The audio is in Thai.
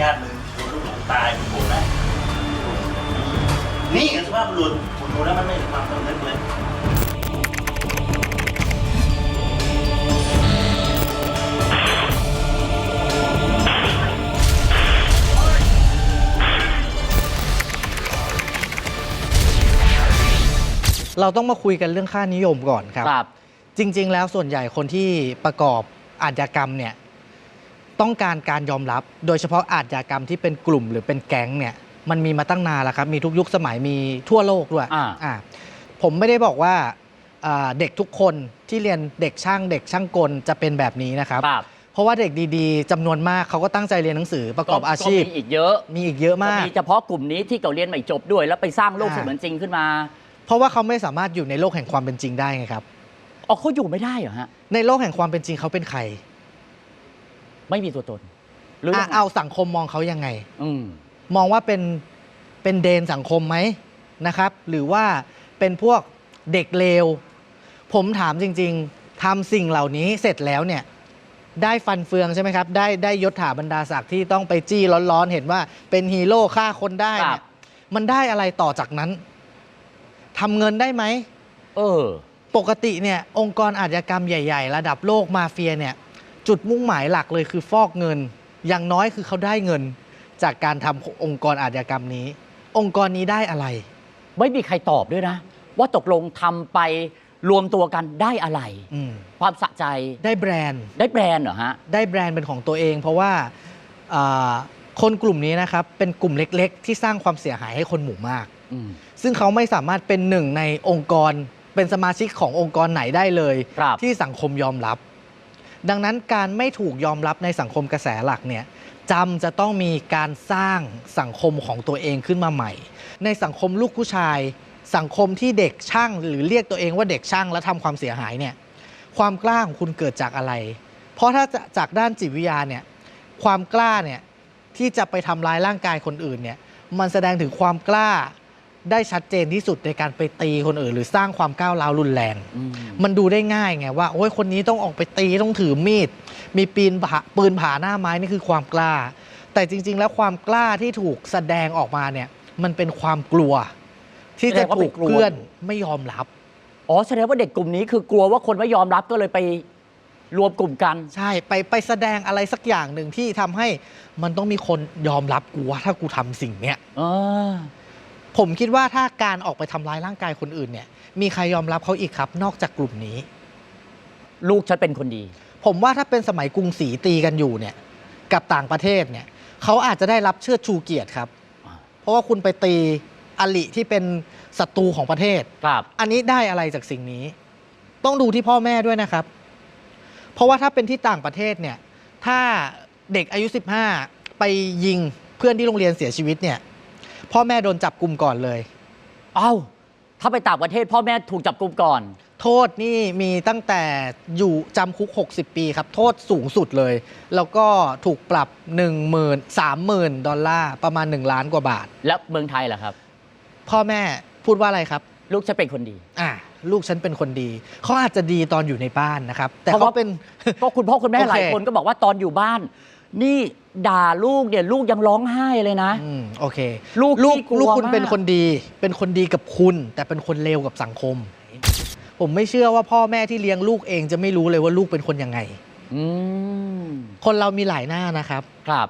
อข้างหลังญาติมึงโดนลูกหลงตายมึงโกรธไหมนี่กันสุภาพบุรุษคุณดูแล้วมันไม่มีความสำนึกเลยเราต้องมาคุยกันเรื่องค่านิยมก่อนครับ ครับ จริง ๆ แล้วส่วนใหญ่คนที่ประกอบอาชญากรรมเนี่ย ต้องการการยอมรับ โดยเฉพาะอาชญากรรมที่เป็นกลุ่มหรือเป็นแก๊งเนี่ยมันมีมาตั้งนานแล้วครับ มีทุกยุคสมัยมีทั่วโลกด้วยอ่า อ่าผมไม่ได้บอกว่าอ่าเด็กทุกคนที่เรียนเด็กช่างเด็กช่างกลจะเป็นแบบนี้นะครับ ครับเพราะว่าเด็กดีๆจำนวนมากเขาก็ตั้งใจเรียนหนังสือประกอบอาชีพก็มีอีกเยอะมีอีกเยอะก็มาก มีเฉพาะกลุ่มนี้ที่เขาเรียนไม่จบด้วย แล้วไปสร้างโลกอ่า เสมือนจริงขึ้นมาเพราะว่าเขาไม่สามารถอยู่ในโลกแห่งความเป็นจริงได้ไงครับ อ๋อเขาอยู่ไม่ได้เหรอฮะในโลกแห่งความเป็นจริงเขาเป็นใคร ไม่มีตัวตนหรืออะยังไงเอาสังคมมองเขายังไง อืม มองว่าเป็นเป็นเดนสังคมไหมนะครับ หรือว่าเป็นพวกเด็กเลว ผมถามจริง ๆทำสิ่งเหล่านี้เสร็จแล้วเนี่ย ได้ฟันเฟืองใช่ไหมครับ ได้ได้ยศถาบรรดาศักดิ์ที่ต้องไปจี้ร้อนๆ เห็นว่าเป็นฮีโร่ฆ่าคนได้เนี่ครัยบ มันได้อะไรต่อจากนั้นทำเงินได้ไหม เออ ปกติเนี่ยองค์กรอาชญากรรมใหญ่ ๆ ระดับโลกมาเฟียเนี่ย จุดมุ่งหมายหลักเลยคือฟอกเงิน อย่างน้อยคือเขาได้เงิน จากการทำองค์กรอาชญากรรมนี้ องค์กรนี้ได้อะไร ไม่มีใครตอบด้วยนะ ว่าตกลงทำไปรวมตัวกันได้อะไรอืมความสะใจได้แบรนด์ได้แบรนด์เหรอฮะได้แบรนด์เป็นของตัวเอง เพราะว่าอ่าคนกลุ่มนี้นะครับเป็นกลุ่มเล็ก ๆ ที่สร้างความเสียหายให้คนหมู่มากอืมซึ่งเขาไม่สามารถเป็นหนึ่งในองค์กร เป็นสมาชิกขององค์กรไหนได้เลยครับที่สังคมยอมรับ ดังนั้นการไม่ถูกยอมรับในสังคมกระแสหลักเนี่ยจำจะต้องมีการสร้างสังคมของตัวเองขึ้นมาใหม่ ในสังคมลูกผู้ชาย สังคมที่เด็กช่างหรือเรียกตัวเองว่าเด็กช่างแล้วทำความเสียหายเนี่ยความกล้าของคุณเกิดจากอะไร เพราะถ้าจากด้านจิตวิทยาเนี่ยความกล้าเนี่ยที่จะไปทำร้ายร่างกายคนอื่นเนี่ยมันแสดงถึงความกล้า ได้ชัดเจนที่สุดในการไปตีคนอื่น หรือสร้างความก้าวร้าวรุนแรงอืมมันดูได้ง่ายไงว่าโอ้ยคนนี้ต้องออกไปตีต้องถือมีด มีปีนผาปืนผาหน้าไม้นี่คือความกล้า แต่จริง ๆ แล้วความกล้าที่ถูกแสดงออกมาเนี่ย มันเป็นความกลัว ที่จะถูกเพื่อนไม่ยอมรับอ๋อแสดงว่าเด็กกลุ่มนี้คือกลัวว่าคนไม่ยอมรับก็เลยไปรวมกลุ่มกัน ใช่ไปไปแสดงอะไรสักอย่างหนึ่งที่ทำให้มันต้องมีคนยอมรับกูว่าถ้ากูทำสิ่งเนี้ยเออ ผมคิดว่าถ้าการออกไปทำร้ายร่างกายคนอื่นเนี่ย มีใครยอมรับเขาอีกครับ นอกจากกลุ่มนี้ ลูกฉันเป็นคนดี ผมว่าถ้าเป็นสมัยกรุงศรีตีกันอยู่เนี่ย กับต่างประเทศเนี่ยเขาอาจจะได้รับเชิดชูเกียรติครับอ่าเพราะว่าคุณไปตีอลิที่เป็นศัตรูของประเทศ ครับ อันนี้ได้อะไรจากสิ่งนี้ ต้องดูที่พ่อแม่ด้วยนะครับ เพราะว่าถ้าเป็นที่ต่างประเทศเนี่ย ถ้าเด็กอายุ 15 ไปยิงเพื่อนที่โรงเรียนเสียชีวิตเนี่ย พ่อแม่โดนจับกลุ่มก่อนเลย เอ้า ถ้าไปต่างประเทศพ่อแม่ถูกจับกลุ่มก่อน โทษนี่มีตั้งแต่อยู่จำคุก 60 ปีครับ โทษสูงสุดเลย แล้วก็ถูกปรับ 1 0 0 0 0 30,000 ดอลลาร์ประมาณ 1 ล้านกว่าบาท แล้วเมืองไทยล่ะครับ พ่อแม่พูดว่าอะไรครับ ลูกฉันเป็นคนดี อ่าลูกฉันเป็นคนดี เขาอาจจะดีตอนอยู่ในบ้านนะครับ แต่เพราะเขาว่า เป็น ก็คุณพ่อคุณแม่โอเค หลายคนก็บอกว่าตอนอยู่บ้าน นี่ ด่าลูกเนี่ยลูกยังร้องไห้เลยนะ อืมโอเคลูกลูกขี้กลัวลูกคุณมาก เป็นคนดี เป็นคนดีกับคุณ แต่เป็นคนเลวกับสังคม ผมไม่เชื่อว่าพ่อแม่ที่เลี้ยงลูกเองจะไม่รู้เลยว่าลูกเป็นคนยังไง อืมคนเรามีหลายหน้านะครับ ครับ